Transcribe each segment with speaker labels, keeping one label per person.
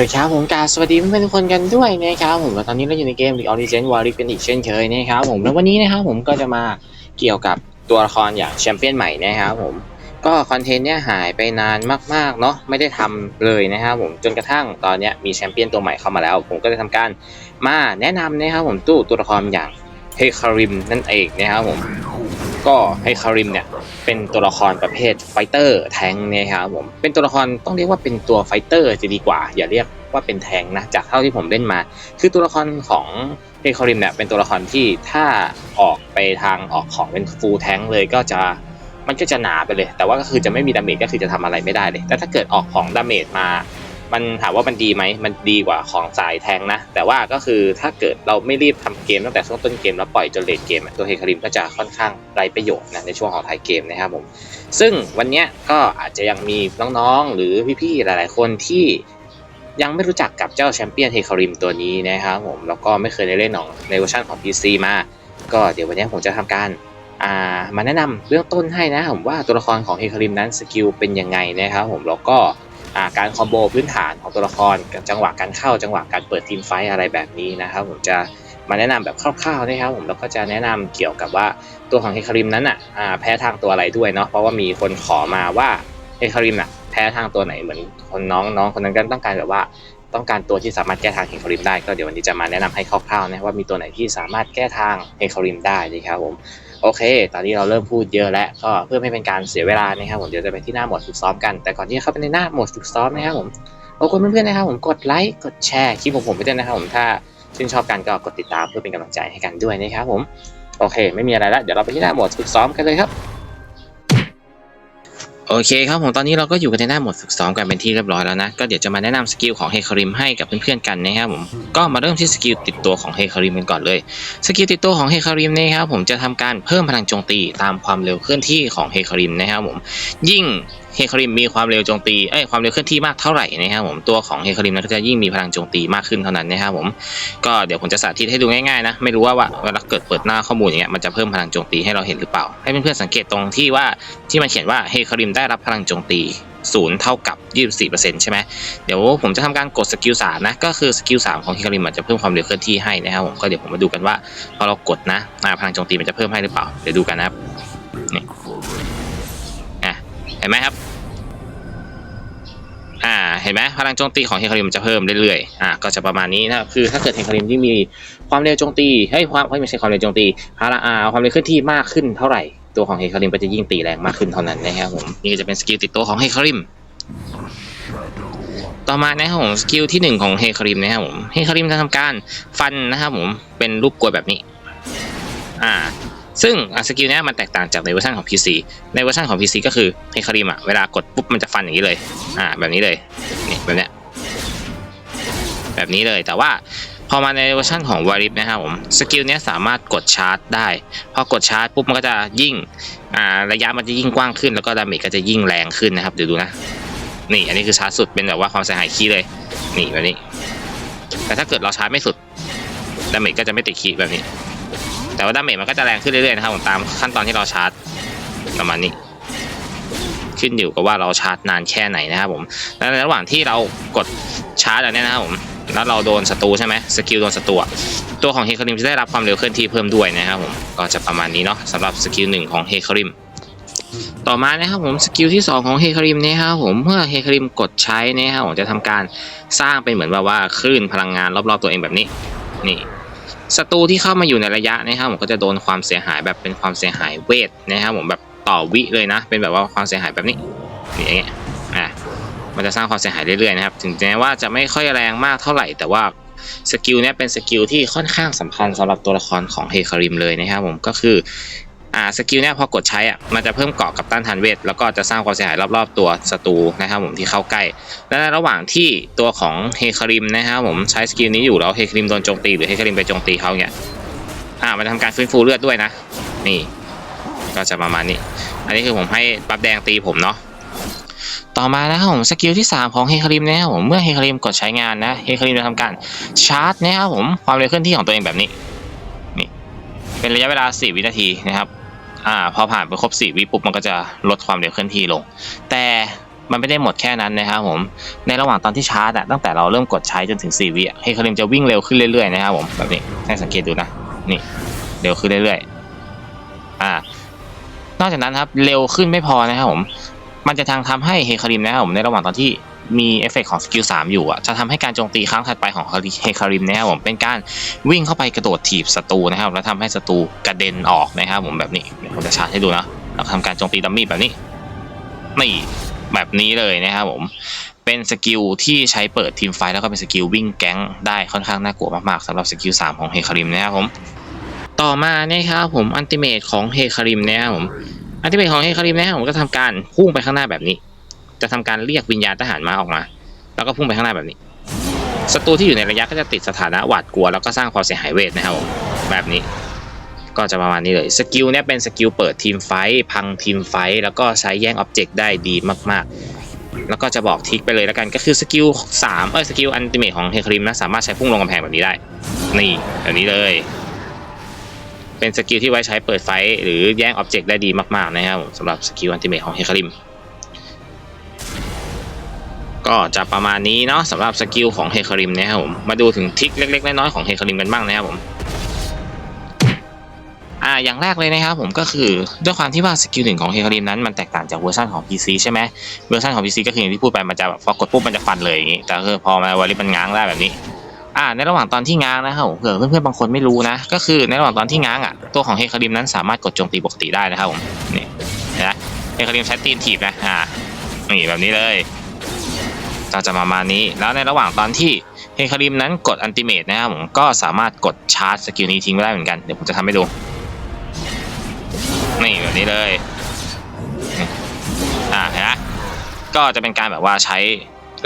Speaker 1: ดีครับผมกาสวัสดีเพื่อนๆทุกคนกันด้วยนะครับผมตอนนี้เราอยู่ในเกม League of Legends w a r r i กันอีกเช่นเคยนะครับผมแล้ววันนี้นะครับผมก็จะมาเกี่ยวกับตัวละครอย่างแชมเปี้ยนใหม่นะครับผมก็คอนเทนต์เนี้ยหายไปนานมากๆเนาะไม่ได้ทำเลยนะครับผมจนกระทั่งตอนเนี้ยมีแชมเปี้ยนตัวใหม่เข้ามาแล้ว ผมก็จะทำการมาแนะนำนะครับผมตู้ตัวละครอย่างเฮคาริมนั่นเองนะครับผม ก็เฮคาริมเนี่ยเป็นตัวละครประเภทไฟเตอร์แทงนะครับผมเป็นตัวละครต้องเรียกว่าเป็นตัวไฟเตอร์จะดีกว่า อย่าเรียกว่าเป็นแทงนะจากเท่าที่ผมเล่นมา คือตัวละครของเฮคอริมเนี่ยเป็นตัวละครที่ถ้าออกไปทางออกของเป็นฟูลแทงเลยก็จะมันก็จะหนาไปเลย แต่ว่าก็คือจะไม่มีดาเมจก็คือจะทำอะไรไม่ได้เลยแต่ถ้าเกิดออกของดาเมจมา มันถามว่ามันดีไหม มันดีกว่าของสายแทงนะ แต่ว่าก็คือถ้าเกิดเราไม่รีบทำเกมตั้งแต่ช่วงต้นเกมแล้วปล่อยจนเลทเกม ตัวเฮคาริมก็จะค่อนข้างไร้ประโยชน์นะในช่วงของท้ายเกมนะครับผม ซึ่งวันนี้ก็อาจจะยังมีน้องๆ หรือพี่ๆ หลายๆ คนที่ยังไม่รู้จักกับเจ้าแชมเปี้ยนเฮคาริมตัวนี้นะครับผม แล้วก็ไม่เคยได้เล่นของในเวอร์ชันของ PC มา ก็เดี๋ยววันนี้ผมจะทำการามาแนะนำเบื้องต้นให้นะผมว่าตัวละครของเฮคาริมนั้นสกิลเป็นยังไงนะครับผมแล้วก็ การคอมโบพื้นฐานของตัวละครกับจังหวะการเข้าจังหวะการเปิดทีมไฟอะไรแบบนี้นะครับผมจะมาแนะนำแบบคร่าวๆนะครับผมแล้วก็จะแนะนำเกี่ยวกับว่าตัวของเฮคาริมนั้นอะแพ้ทางตัวอะไรด้วยเนาะเพราะว่ามีคนขอมาว่าเฮคาริมอะแพ้ทางตัวไหนเหมือนคนน้องน้องคนนั้นก็ต้องการแบบว่าต้องการตัวที่สามารถแก้ทางเฮคาริมได้ก็เดี๋ยววันนี้จะมาแนะนำให้คร่าวๆนะว่ามีตัวไหนที่สามารถแก้ทางเฮคาริมได้นะครับผม โอเค ตอนนี้เราเริ่มพูดเยอะแล้วก็เพื่อไม่เป็นการเสียเวลานะครับผมเดี๋ยวจะไปที่หน้าหมดฝึกซ้อมกัน แต่ก่อนที่จะเข้าไปในหน้าหมดฝึกซ้อมนะครับผมรบกวนเพื่อนๆนะครับผมกดไลค์กดแชร์คลิปของผมไปด้วยนะครับผมถ้าชื่นชอบกันก็กดติดตามเพื่อเป็นกำลังใจให้กันด้วยนะครับผมโอเค ไม่มีอะไรแล้วเดี๋ยวเราไปที่หน้าหมดฝึกซ้อมกันเลยครับ โอเคครับผมตอนนี้เราก็อยู่กันในหน้าหมดฝึกซ้อมกันเป็นที่เรียบร้อยแล้วนะ ก็เดี๋ยวจะมาแนะนำสกิลของเฮคาริมให้กับเพื่อนๆกันนะครับผมก็มาเริ่มที่สกิลติดตัวของเฮคาริมกันก่อนเลยสกิลติดตัวของเฮคาริมนะครับผมจะทำการเพิ่มพลังโจมตีตามความเร็วเคลื่อนที่ของเฮคาริมนะครับผมยิ่งเฮคาริมมีความเร็วโจมตีเอ้ความเร็วเคลื่อนที่มากเท่าไหร่นะครับผมตัวของเฮคาริมนั้นก็จะยิ่งมีพลังโจมตีมากขึ้นเท่านั้นนะครับผมก็เดี๋ยวผมจะสาธิตให้ดูง่ายๆนะไม่รู้ว่าว่าเวลาเกิดเปิดหน้าข้อมูลอย่างเงี้ยมันจะเพิ่มพลังโจมตีให้เราเห็นหรือเปล่า ให้เพื่อนๆสังเกตตรงที่ว่าที่มันเขียนว่าเฮคาริมได้รับพลังโจมตีศูนย์เท่ากับ 24%ใช่ไหมเดี๋ยวผมจะทำการกดสกิลสามนะ ก็คือสกิลสามของเฮคาริมมันจะเพิ่มความเร็วเคลื่อนที่ให้นะครับผมก็เดี๋ยวผมมาดูกันว่าพอเรากดนะพลังโจมตีมันจะเพิ่มให้หรือเปล่า เดี๋ยวดูกันนะครับนี่ เห็นไหมครับ อ่า เห็นไหมพลังโจมตีของเฮคาริมจะเพิ่มเรื่อยๆ อ่า ก็จะประมาณนี้นะครับคือถ้าเกิดเฮคาริมที่มีความเร็วโจมตี ให้ความไม่ใช่ความเร็วโจมตีพลังอ่าความเร็วเคลื่อนที่มากขึ้นเท่าไหร่ ตัวของเฮคาริมก็จะยิ่งตีแรงมากขึ้นเท่านั้นนะครับผม นี่จะเป็นสกิลติดตัวของเฮคาริม ต่อมานะครับผม สกิลที่หนึ่งของเฮคาริมนะครับผม เฮคาริมจะทำการฟันนะครับผม เป็นรูปกลวยแบบนี้ อ่า ซึ่งสกิลนี้มันแตกต่างจากในเวอร์ชันของ PC ในเวอร์ชันของ PC ก็คือเฮคาริมอะเวลากดปุ๊บมันจะฟันอย่างนี้เลย อ่าแบบนี้เลยนี่แบบเนี้ยแบบนี้เลยแต่ว่าพอมาในเวอร์ชันของวาริฟนะครับผมสกิลนี้สามารถกดชาร์จได้ พอกดชาร์จปุ๊บมันก็จะยิ่งอ่าระยะมันจะยิ่งกว้างขึ้น แล้วก็ดาเมจก็จะยิ่งแรงขึ้นนะครับเดี๋ยวดูนะนี่อันนี้คือชาร์จสุดเป็นแบบว่าความเสียหายคีเลยนี่แบบนี้ แต่ถ้าเกิดเราชาร์จไม่สุดดาเมจก็จะไม่ติดคีแบบนี้ แต่ว่าดาเมจมันก็จะแรงขึ้นเรื่อยๆนะครับผมตามขั้นตอนที่เราชาร์จประมาณนี้ขึ้นอยู่กับว่าเราชาร์จนานแค่ไหนนะครับผม แล้วในระหว่างที่เรากดชาร์จอันเนี้ยนะครับผม แล้วเราโดนศัตรูใช่ไหมสกิลโดนศัตรูตัวของเฮคาริมจะได้รับความเร็วเคลื่อนที่เพิ่มด้วยนะครับผม ก็จะประมาณนี้เนาะสำหรับสกิลหนึ่งของเฮคาริม ต่อมานะครับผมสกิลที่ 2 ของเฮคาริมนะครับผม เมื่อเฮคาริมกดใช้นะครับผมจะทำการสร้างเป็นเหมือนแบบว่าคลื่นพลังงานรอบๆตัวเองแบบนี้ นี่ ศัตรูที่เข้ามาอยู่ในระยะนะครับผมก็จะโดนความเสียหายแบบเป็นความเสียหายเวทนะครับผมแบบต่อวิเลยนะ เป็นแบบว่าความเสียหายแบบนี้อย่างเงี้ยอะมันจะสร้างความเสียหายเรื่อยๆนะครับ ถึงแม้ว่าจะไม่ค่อยแรงมากเท่าไหร่ แต่ว่าสกิลเนี้ยเป็นสกิลที่ค่อนข้างสำคัญสำหรับตัวละครของเฮคาริมเลยนะครับผมก็คือ อ่าสกิลเนี้ยพอกดใช้อะมันจะเพิ่มเกาะกับต้านทานเวทแล้วก็จะสร้างความเสียหายรอบๆตัวศัตรูนะครับผมที่เข้าใกล้ และในระหว่างที่ตัวของเฮคาริมนะครับผมใช้สกิลนี้อยู่แล้วเฮคาริมโดนโจมตีหรือเฮคาริมไปโจมตีเขาเนี่ยอ่ามันทำการฟื้นฟูเลือดด้วยนะ นี่ ก็จะประมาณนี้ อันนี้คือผมให้บัฟแดงตีผมเนาะต่อมานะครับผมสกิลที่ 3 ของเฮคาริมนะครับผมเมื่อเฮคาริมกดใช้งานนะเฮคาริมจะทำการชาร์จนะครับผมความเร็วเคลื่อนที่ของตัวเองแบบนี้นี่เป็นระยะเวลา 4 วินาทีนะครับ อ่าพอผ่านไปครบ4วิปุ๊บมันก็จะลดความเร็วเคลื่อนที่ลง แต่มันไม่ได้หมดแค่นั้นนะครับผม ในระหว่างตอนที่ชาร์จอะตั้งแต่เราเริ่มกดใช้จนถึง 4 วิเฮคาริมจะวิ่งเร็วขึ้นเรื่อยๆนะครับผมแบบนี้ให้สังเกตดูนะ นี่เร็วขึ้นเรื่อยๆอ่านอกจากนั้นครับเร็วขึ้นไม่พอนะครับผม มันจะทางทำให้เฮคาริมนะครับผมในระหว่างตอนที่ มีเอฟเฟกต์ของสกิล3อยู่อะจะทำให้การโจมตีครั้งถัดไปของเฮคาริมนะครับผมเป็นการวิ่งเข้าไปกระโดดถีบศัตรูนะครับ แล้วทำให้ศัตรูกระเด็นออกนะครับผมแบบนี้เดี๋ยวผมจะชาร์จให้ดูนะแล้วทำการโจมตีดัมมี่แบบนี้นี่แบบนี้เลยนะครับผมเป็นสกิลที่ใช้เปิดทีมไฟแล้วก็เป็นสกิลวิ่งแก๊งได้ค่อนข้างน่ากลัวมากๆสำหรับสกิล3ของเฮคาริมนะครับผมต่อมานะครับผมอันติเมตของเฮคาริมนะครับผมอันติเมตของเฮคาริมนะครับผมก็ทำการพุ่งไปข้างหน้าแบบนี้ จะทำการเรียกวิญญาณทหารม้าออกมา แล้วก็พุ่งไปข้างหน้าแบบนี้ศัตรูที่อยู่ในระยะก็จะติดสถานะหวาดกลัว แล้วก็สร้างความเสียหายเวทนะครับผมแบบนี้ ก็จะประมาณนี้เลยสกิลเนี้ยเป็นสกิลเปิดทีมไฟพังทีมไฟแล้วก็ใช้แย่งอ็อบเจกต์ได้ดีมาก ๆ แล้วก็จะบอกทิกไปเลยแล้วกันก็คือสกิล3เออสกิลอันติเมทของเฮคริมนะสามารถใช้พุ่งลงกำแพงแบบนี้ได้ นี่แบบนี้เลย เป็นสกิลที่ไว้ใช้เปิดไฟหรือแย่งอ็อบเจกต์ได้ดีมากๆนะครับผมสำหรับสกิลอันติเมทของเฮคริม ก็จะประมาณนี้เนาะสำหรับสกิลของเฮคาริมนะครับผมมาดูถึงทิคเล็กๆน้อยๆของเฮคาริมกันบ้างนะครับผมอ่าอย่างแรกเลยนะครับผมก็คือด้วยความที่ว่าสกิลหนึ่งของเฮคาริมนั้นมันแตกต่างจากเวอร์ชันของ PC ใช่ไหมเวอร์ชันของ PC ก็คืออย่างที่พูดไปมันจะแบบพอกดปุ๊บมันจะฟันเลยอย่างนี้แต่คือพอมาวาริมันง้างได้แบบนี้อ่าในระหว่างตอนที่ง้างนะครับผมเผื่อเพื่อนๆบางคนไม่รู้นะ ก็คือในระหว่างตอนที่ง้างอะตัวของเฮคาริมนั้นสามารถกดโจมตีปกติได้นะครับผมนี่เห็นไหมเฮคาริมใช้ตีนถีบนะอ่านี่แบบนี้เลย ก็จะประมาณนี้ แล้วในระหว่างตอนที่เฮคาริมนั้นกดอันติเมตนะครับผมก็สามารถกดชาร์จสกิลนี้ทิ้งไว้ได้เหมือนกัน เดี๋ยวผมจะทำให้ดู นี่แบบนี้เลย อ่าเห็นไหมก็จะเป็นการแบบว่าใช้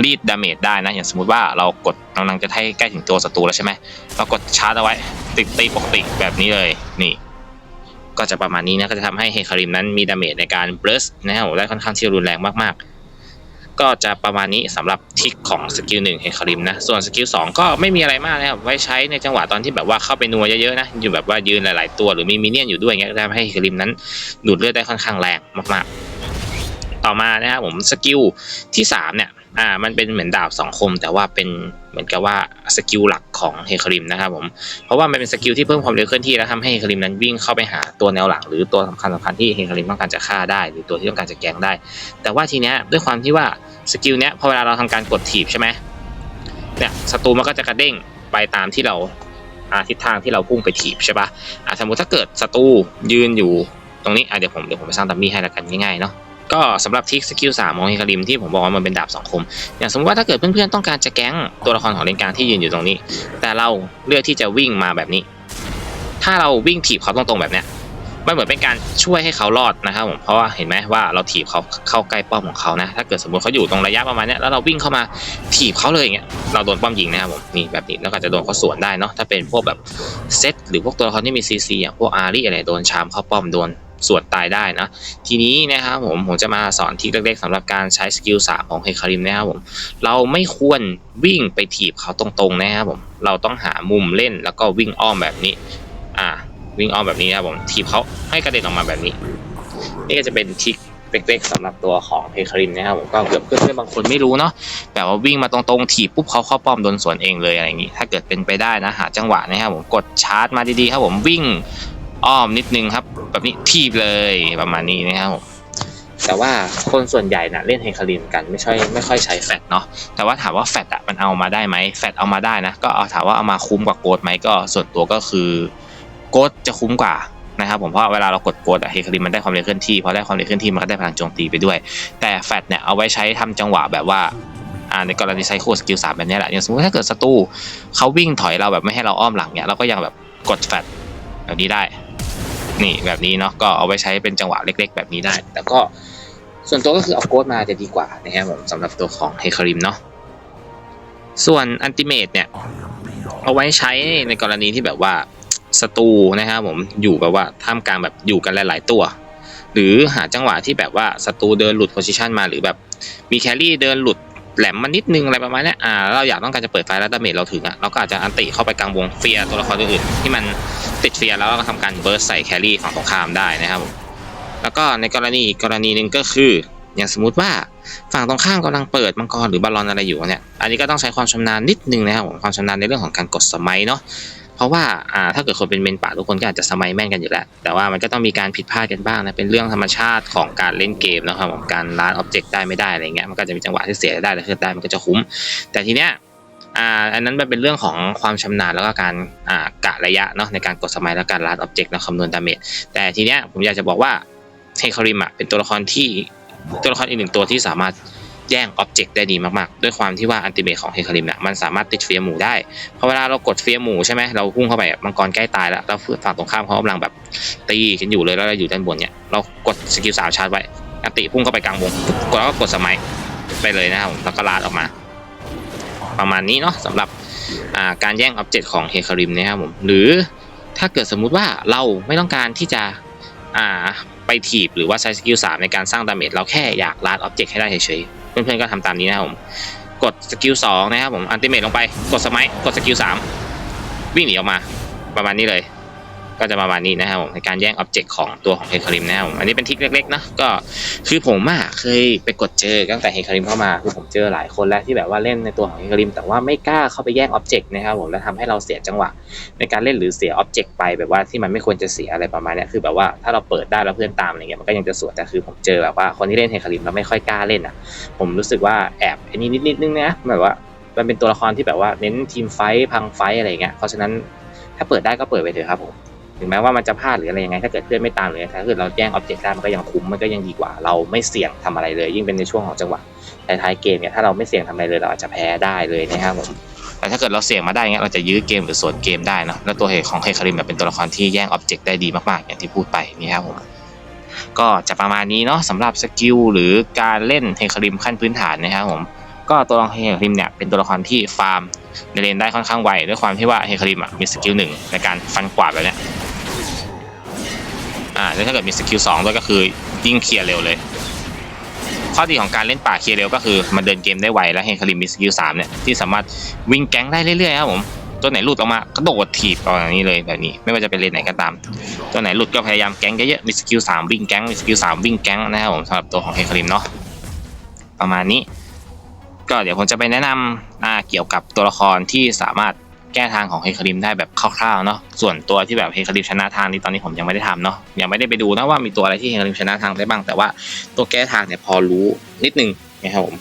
Speaker 1: รีดดาเมจได้นะ อย่างสมมติว่าเรากดกำลังจะให้ใกล้ถึงตัวศัตรูแล้วใช่ไหมเรากดชาร์จเอาไว้ติดตีปกติแบบนี้เลยนี่ ก็จะประมาณนี้นะก็จะทำให้เฮคาริมนั้นมีดาเมจในการเบรสนะครับผมได้ค่อนข้างที่รุนแรงมากๆ ก็จะประมาณนี้สำหรับทิกของสกิลหนึ่งเฮคาริมนะส่วนสกิลสองก็ไม่มีอะไรมากนะครับไว้ใช้ในจังหวะตอนที่แบบว่าเข้าไปนัวเยอะๆนะอยู่แบบว่ายืนหลาย ๆ ตัวหรือมีมินเนี่ยนอยู่ด้วยเงี้ยจะทำให้เฮคาริมนั้นดูดเลือดได้ค่อนข้างแรงมากๆ ต่อมานะครับผมสกิลที่สามเนี่ย อ่ามันเป็นเหมือนดาบสองคม แต่ว่าเป็นเหมือนกับว่าสกิลหลักของเฮคาริมนะครับผมเพราะว่ามันเป็นสกิลที่เพิ่มความเร็วเคลื่อนที่แล้วทำให้เฮคาริมนั้นวิ่งเข้าไปหาตัวแนวหลัง หรือตัวสำคัญสำคัญที่เฮคาริมต้องการจะฆ่าได้ หรือตัวที่ต้องการจะแกงได้ แต่ว่าทีเนี้ยด้วยความที่ว่าสกิลเนี้ยพอเวลาเราทำการกดถีบใช่ไหมเนี่ยศัตรูมันก็จะกระเด้งไปตามที่เราอาทิศทางที่เราพุ่งไปถีบใช่ปะ่ะสมมติถ้าเกิดศัตรูยืนอยู่ตรงนี้อะเดี๋ยวผมเดี๋ยวผมไปสร้างดัมมี่ให้ละกันง่ายๆเนาะ ก็สำหรับทิกสกิลสามของเฮคาริมที่ผมบอกว่ามันเป็นดาบสองคม อย่างสมมติว่าถ้าเกิดเพื่อนๆต้องการจะแก๊งตัวละครของเลนกลางที่ยืนอยู่ตรงนี้ แต่เราเลือกที่จะวิ่งมาแบบนี้ ถ้าเราวิ่งถีบเขาตรงๆแบบเนี้ยมันเหมือนเป็นการช่วยให้เขารอดนะครับผมเพราะว่าเห็นไหมว่าเราถีบเขาเข้าใกล้ป้อมของเขานะ ถ้าเกิดสมมติเขาอยู่ตรงระยะประมาณเนี้ยแล้วเราวิ่งเข้ามาถีบเขาเลยอย่างเงี้ยเราโดนป้อมยิงนะครับผมนี่แบบนี้แล้วก็จะโดนเขาสวนได้เนาะถ้าเป็นพวกแบบเซตหรือพวกตัวละครที่มีซีซีอย่างพวกอารีอะไรโดนชามเข้าป้อมโดน สวนตายได้นะ ทีนี้นะครับผมผมจะมาสอนทิคเล็กๆสำหรับการใช้สกิลสามของเฮคาริมนะครับผมเราไม่ควรวิ่งไปถีบเขาตรงๆนะครับผมเราต้องหามุมเล่นแล้วก็วิ่งอ้อมแบบนี้อ่าวิ่งอ้อมแบบนี้นะครับผมถีบเขาให้กระเด็นออกมาแบบนี้ นี่ก็จะเป็นทิคเล็กๆสำหรับตัวของเฮคาริมนะครับผมก็เกือบเพื่อนๆบางคนไม่รู้เนาะแบบว่าวิ่งมาตรงๆถีบปุ๊บเขาเข้าป้อมโดนสวนเองเลยอะไรอย่างนี้ ถ้าเกิดเป็นไปได้นะหาจังหวะนะครับผมกดชาร์จมาดีๆครับผมวิ่ง อ้อมนิดนึงครับ แบบนี้ทีบเลยประมาณนี้นะครับผมแต่ว่าคนส่วนใหญ่นะเล่นเฮคาริมกันไม่ค่อยไม่ค่อยใช้แฟตเนาะแต่ว่าถามว่าแฟตอะมันเอามาได้ไหมแฟตเอามาได้นะก็เอาถามว่าเอามาคุ้มกว่าโกดไหมก็ส่วนตัวก็คือโกดจะคุ้มกว่านะครับผมเพราะเวลาเรากดโกดอะเฮคาริมมันได้ความเร็วเคลื่อนที่พอได้ความเร็วเคลื่อนที่มันก็ได้พลังโจมตีไปด้วย แต่แฟตเนี่ยเอาไว้ใช้ทำจังหวะแบบว่าในกรณีไซโคสกิลสามแบบนี้แหละอย่างสมมติถ้าเกิดศัตรูเขาวิ่งถอยเราแบบไม่ให้เราอ้อมหลังเนี่ยเราก็ยังแบบกดแฟตแบบนี้ได้ นี่แบบนี้เนาะก็เอาไว้ใช้เป็นจังหวะเล็ก ๆ แบบนี้ได้แต่ก็ส่วนตัวก็คือเอาโกดมาจะดีกว่านะครับผมสำหรับตัวของเฮคาริมเนาะส่วนอันติเมตเนี่ย เอาไว้ใช้ในกรณีที่แบบว่าศัตรูนะครับผมอยู่แบบว่าท่ามกลางแบบอยู่กันหลาย ๆ ตัว หรือหาจังหวะที่แบบว่าศัตรูเดินหลุดโพซิชันมาหรือแบบมีแครี่เดินหลุด แหลมมานิดนึงอะไรประมาณนี้อ่าเราอยากต้องการจะเปิดไฟแล้วดาเมจเราถึงอะเราก็อาจจะอันติเข้าไปกลางวงเฟียร์ตัวละครอื่นๆที่มันติดเฟียร์แล้วเราก็ทำการเบิร์สใส่แครี่ของตรงข้ามได้นะครับผมแล้วก็ในกรณีกรณีหนึ่งก็คือ อย่างสมมุติว่าฝั่งตรงข้ามกำลังเปิดมังกรหรือบอลลอนอะไรอยู่เนี่ยอันนี้ก็ต้องใช้ความชำนาญนิดนึงนะครับผมความชำนาญในเรื่องของการกดสมัยเนาะ เพราะว่าอ่าถ้าเกิดคนเป็นเมนป่าทุกคนก็อาจจะสมัยแม่นกันอยู่แล้ว แต่ว่ามันก็ต้องมีการผิดพลาดกันบ้างนะเป็นเรื่องธรรมชาติของการเล่นเกมนะครับผมการลาดอ็อบเจกต์ได้ไม่ได้อะไรเงี้ยมันก็จะมีจังหวะที่เสียได้แต่คือได้มันก็จะคุ้ม แต่ทีเนี้ยอ่าอันนั้นมันเป็นเรื่องของความชำนาญแล้วก็การอ่ากะระยะเนาะในการกดสมัยและการลาดอ็อบเจกต์และคำนวณดาเมจแต่ทีเนี้ยผมอยากจะบอกว่าเฮคาริมอะเป็นตัวละครที่ตัวละครอีกหนึ่งตัวที่สามารถ แย่งอ็อบเจกต์ได้ดีมากๆ ด้วยความที่ว่าอันติเมทของเฮคาริมเนี่ยมันสามารถติดเฟียร์หมู่ได้พอเวลาเรากดเฟียร์หมู่ใช่ไหมเราพุ่งเข้าไปมังกรใกล้ตายแล้วแล้วฝั่งตรงข้ามเขากำลังแบบตีกันอยู่เลยแล้วเราอยู่ด้านบนเนี่ยเรากดสกิลสามชาร์จไว้อันติพุ่งเข้าไปกลางวงกดแล้วก็กดสมัยไปเลยนะครับแล้วก็ลาดออกมา ประมาณนี้เนาะสำหรับการแย่งอ็อบเจกต์ของเฮคาริมนะครับผมหรือถ้าเกิดสมมุติว่าเราไม่ต้องการที่จะอ่า ไปถีบหรือว่าใช้สกิลสามในการสร้างดาเมจเราแค่อยากลาดอ็อบเจกต์ให้ได้เฉยๆ เพื่อนๆก็ทำตามนี้นะครับผม กดสกิลสองนะครับผมอันติเมทลงไป กดสมัยกดสกิลสามวิ่งหนีออกมา ประมาณนี้เลย ก็จะประมาณนี้นะครับผมในการแย่งอ็อบเจกต์ของตัวของเฮคาริมนะครับผมอันนี้เป็นทริคเล็กๆนะก็คือผมอะเคยไปกดเจอตั้งแต่เฮคาริมเข้ามาคือผมเจอหลายคนแล้วที่แบบว่าเล่นในตัวของเฮคาริมแต่ว่าไม่กล้าเข้าไปแย่งอ็อบเจกต์นะครับผมแล้วทำให้เราเสียจังหวะ ในการเล่นหรือเสียอ็อบเจกต์ไปแบบว่าที่มันไม่ควรจะเสียอะไรประมาณนี้คือแบบว่าถ้าเราเปิดได้แล้วเพื่อนตามอะไรเงี้ยมันก็ยังจะสวยแต่คือผมเจอแบบว่าคนที่เล่นเฮคาริมแล้วไม่ค่อยกล้าเล่นอะ ผมรู้สึกว่าแอบไอ้นี่นิดๆนึงนะแบบว่ามันเป็นตัวละครที่แบบว่าเน้นทีมไฟพังไฟอะไรเงี้ยเพราะฉะนั้นถ้าเปิดได้ก็เปิดไปเถอะครับผม ถึงแม้ว่ามันจะพลาดหรืออะไรยังไงถ้าเกิดเพื่อนไม่ตามหรือถ้าเกิดเราแย่งออบเจกต์ได้มันก็ยังคุ้มมันก็ยังดีกว่า เราไม่เสี่ยงทำอะไรเลย ยิ่งเป็นในช่วงของจังหวะท้ายเกมเนี่ยถ้าเราไม่เสี่ยงทำอะไรเลยเราอาจจะแพ้ได้เลยนะครับผมแต่ถ้าเกิดเราเสี่ยงมาได้เงี้ยเราจะยื้อเกมหรือสวนเกมได้เนะแล้วตัวเหตุของเฮคาริมเนี่ยเป็นตัวละครที่แย่งออบเจกต์ได้ดีมากๆ อย่างที่พูดไปนี่ครับผมก็จะประมาณนี้เนาะสำหรับสกิลหรือการเล่นเฮคาริมขั้นพื้นฐานนะครับผมก็ตัวละครเฮคาริมเนี่ยเป็นตัวละครที่ฟาร์มในเลนได้ค่อนข้างไวด้วยความที่ว่าเฮคาริมมีสกิลหนึ่งในการฟันกวาดแบบเนี้ย อ่าแล้วถ้าเกิดมีสกิลสองด้วยก็คือยิ่งเคลียร์เร็วเลย ข้อดีของการเล่นป่าเคลียร์เร็วก็คือมันเดินเกมได้ไวและเฮคาริมมีสกิลสามเนี่ยที่สามารถวิ่งแก๊งได้เรื่อยๆครับผมตัวไหนหลุดออกมากระโดดถีบออกอย่างนี้เลยแบบนี้ ไม่ว่าจะเป็นเลนไหนก็ตาม ตัวไหนหลุดก็พยายามแก๊งเยอะๆมีสกิลสามวิ่งแก๊งมีสกิลสามวิ่งแก๊งนะครับผมสำหรับตัวของเฮคาริมเนาะประมาณนี้ ก็เดี๋ยวผมจะไปแนะนำเกี่ยวกับตัวละครที่สามารถ แก้ทางของเฮคาริมได้แบบคร่าวๆเนาะส่วนตัวที่แบบเฮคาริมชนะทางนี้ตอนนี้ผมยังไม่ได้ทำเนาะยังไม่ได้ไปดูนะว่ามีตัวอะไรที่เฮคาริมชนะทางได้บ้าง แต่ว่าตัวแก้ทางเนี่ยพอรู้นิดนึงนะครับผม